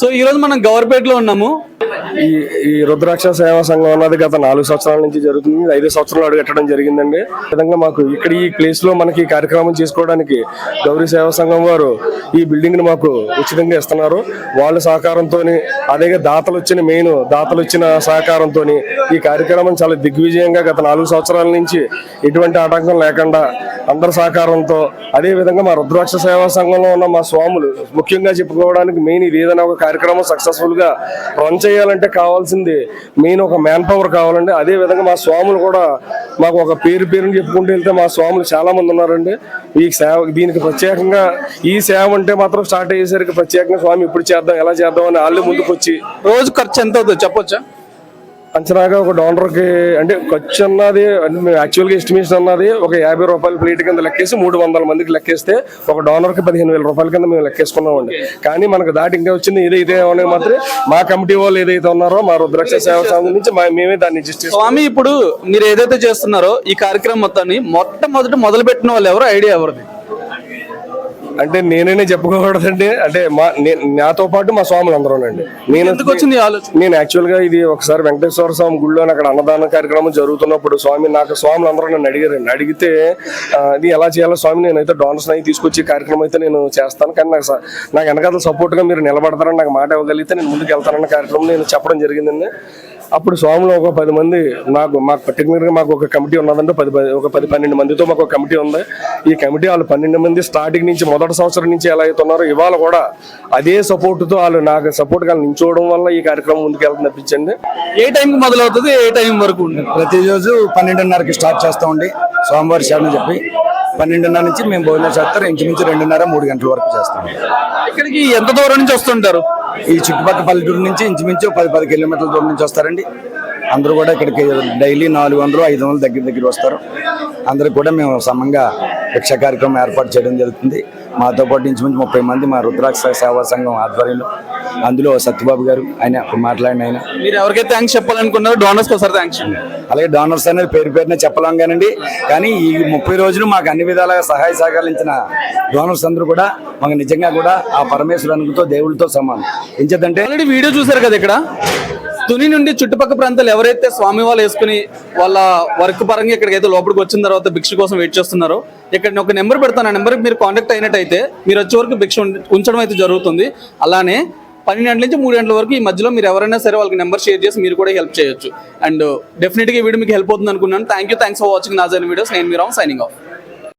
So ఈరోజు మనం గవర్పేటలో ఉన్నాము. ఈ ఈ రుద్రాక్ష సేవా సంఘం అన్నది గత నాలుగు సంవత్సరాల నుంచి జరుగుతుంది. ఐదు సంవత్సరాలు అడుగెట్టడం జరిగిందండి. ఈ విధంగా మాకు ఇక్కడ ఈ ప్లేస్లో మనకి ఈ కార్యక్రమం చేసుకోవడానికి గౌరీ సేవా సంఘం వారు ఈ బిల్డింగ్ని మాకు ఉచితంగా ఇస్తున్నారు. వాళ్ళ సహకారంతో అదే దాతలు వచ్చిన మెయిన్ దాతలు వచ్చిన సహకారంతో ఈ కార్యక్రమం చాలా దిగ్విజయంగా గత నాలుగు సంవత్సరాల నుంచి ఎటువంటి ఆటంకం లేకుండా అందరి సహకారంతో అదే విధంగా మా రుద్రాక్ష సేవా సంఘంలో ఉన్న మా స్వాములు ముఖ్యంగా చెప్పుకోవడానికి మెయిన్ ఇది ఏదైనా ఒక కార్యక్రమం సక్సెస్ఫుల్గా రన్ చేయాలంటే కావాల్సింది మెయిన్ ఒక మ్యాన్ పవర్ కావాలండి. అదే విధంగా మా స్వాములు కూడా మాకు ఒక పేరు పేరుని చెప్పుకుంటూ వెళ్తే మా స్వాములు చాలా మంది ఉన్నారండి. ఈ సేవ దీనికి ప్రత్యేకంగా ఈ సేవ అంటే మాత్రం స్టార్ట్ అయ్యేసరికి ప్రత్యేకంగా స్వామి ఇప్పుడు చేద్దాం ఎలా చేద్దాం అని వాళ్ళు ముందుకు వచ్చి రోజు ఖర్చు ఎంత అవుతుంది చెప్పొచ్చా? అంచనాగా ఒక డాలర్కి అంటే ఖర్చు అన్నది అంటే మేము ఎస్టిమేషన్ అన్నది ఒక యాభై రూపాయల ప్లేట్ కింద లెక్కేసి మూడు వందల మందికి లెక్కేస్తే ఒక డాలర్కి పదిహేను వేల రూపాయల కింద మేము లెక్కేసుకున్నామండి. కానీ మనకు దాటి ఇంకా వచ్చింది ఏదైతే ఉన్నాయి మాత్రం మా కమిటీ వాళ్ళు ఏదైతే ఉన్నారో మా రుద్రాక్ష సేవ సంఘం నుంచి మా- మేమే దాన్ని స్వామి ఇప్పుడు మీరు ఏదైతే చేస్తున్నారో ఈ కార్యక్రమం మొత్తాన్ని మొట్టమొదటి మొదలు పెట్టిన వాళ్ళు ఎవరు? ఐడియా ఎవరిది? అంటే నేనే చెప్పుకోకూడదండి అంటే మా నే- నాతో పాటు మా స్వాములు అందరూనండి. నేను ఎందుకు వచ్చింది ఈ ఆలోచన? నేను యాక్చువల్గా ఇది ఒకసారి వెంకటేశ్వర స్వామి గుడిలో అక్కడ అన్నదాన కార్యక్రమం జరుగుతున్నప్పుడు స్వామి నాకు స్వాములు అందరూ నన్ను అడిగారండి. అడిగితే ఆ, ఇది ఎలా చేయాలో స్వామి నేనైతే డోనర్స్ అయి తీసుకొచ్చి కార్యక్రమం అయితే నేను చేస్తాను. కానీ నాకు స- నాకు వెనకాల సపోర్ట్గా మీరు నిలబడతారని నాకు మాట ఇవ్వగలిగితే నేను ముందుకు వెళ్తానన్న కార్యక్రమం నేను చెప్పడం జరిగిందండి. అప్పుడు స్వాములు ఒక పది మంది నాకు మాకు పర్టికులర్గా మాకు ఒక కమిటీ ఉన్నదండి పది పది- ఒక పది పన్నెండు మందితో మాకు ఒక కమిటీ ఉంది. ఈ కమిటీ వాళ్ళు పన్నెండు మంది స్టార్టింగ్ నుంచి మొదటి సంవత్సరం నుంచి ఎలా అయితే ఉన్నారో ఇవాళ కూడా అదే సపోర్ట్తో వాళ్ళు నాకు సపోర్ట్గా నించోవడం వల్ల ఈ కార్యక్రమం ముందుకు వెళ్తుంది తప్పించండి ఏ టైంకి మొదలవుతుంది? ఏ టైం వరకు ఉంటుంది? ప్రతిరోజు పన్నెండున్నరకి స్టార్ట్ చేస్తామండి. సోమవారం శరణం చెప్పి. పన్నెండున్నర నుంచి మేము భోజనం చేస్తారు. ఇంచుమించు రెండున్నర మూడు గంటల వరకు చేస్తాం. ఇక్కడికి ఎంత దూరం నుంచి వస్తుంటారు? ఈ చుట్టుపక్కల పల్లెటూరు నుంచి ఇంచుమించు పది పది కిలోమీటర్ల దూరం నుంచి వస్తారండి. అందరూ కూడా ఇక్కడికి డైలీ నాలుగు వందలు ఐదు వందలు దగ్గర దగ్గర వస్తారు. అందరూ కూడా మేము సమంగా భిక్ష కార్యక్రమం ఏర్పాటు చేయడం జరుగుతుంది. మాతో పాటు ఇంచుమించు ముప్పై మంది మా రుద్రాక్ష సేవా సంఘం ఆధ్వర్యంలో. అందులో సత్యబాబు గారు ఆయన మాట్లాడిన ఆయన. మీరు ఎవరికైతే థ్యాంక్స్ చెప్పాలనుకున్నారో డోనర్స్ ఒకసారి థ్యాంక్స్ అలాగే డోనర్స్ అనేది పేరు పేరునే చెప్పలేం కానండి కానీ ఈ ముప్పై రోజులు మాకు అన్ని విధాలుగా సహాయ సహకరించిన డోనర్స్ అందరూ కూడా మాకు నిజంగా కూడా ఆ పరమేశ్వరు అనుకుతో దేవుడితో సమానం. ఆల్రెడీ వీడియో చూసారు కదా ఇక్కడ? తుని నుండి చుట్టుపక్కల ప్రాంతాలు ఎవరైతే స్వామి వాళ్ళు వేసుకుని వాళ్ళ వర్క్ పరంగా ఇక్కడికైతే లోపలికి వచ్చిన తర్వాత భిక్ష కోసం వెయిట్ చేస్తున్నారో ఇక్కడ ఒక నెంబర్ పెడతాను. ఆ నెంబర్కి మీరు కాంటాక్ట్ అయినట్టయితే మీరు వచ్చే వరకు భిక్ష ఉంచడం అయితే జరుగుతుంది. అలానే పన్నెండు గంటల నుంచి మూడు గంటల వరకు ఈ మధ్యలో మీరు ఎవరైనా సరే వాళ్ళకి నెంబర్ షేర్ చేసి మీరు కూడా హెల్ప్ చేయొచ్చు. అండ్ డెఫినెట్గా ఈ వీడియో మీకు హెల్ప్ అవుతుంది అనుకున్నాను. Thank you thanks for watching నాజన్ videos. నేను మీరు సైనింగ్ ఆఫ్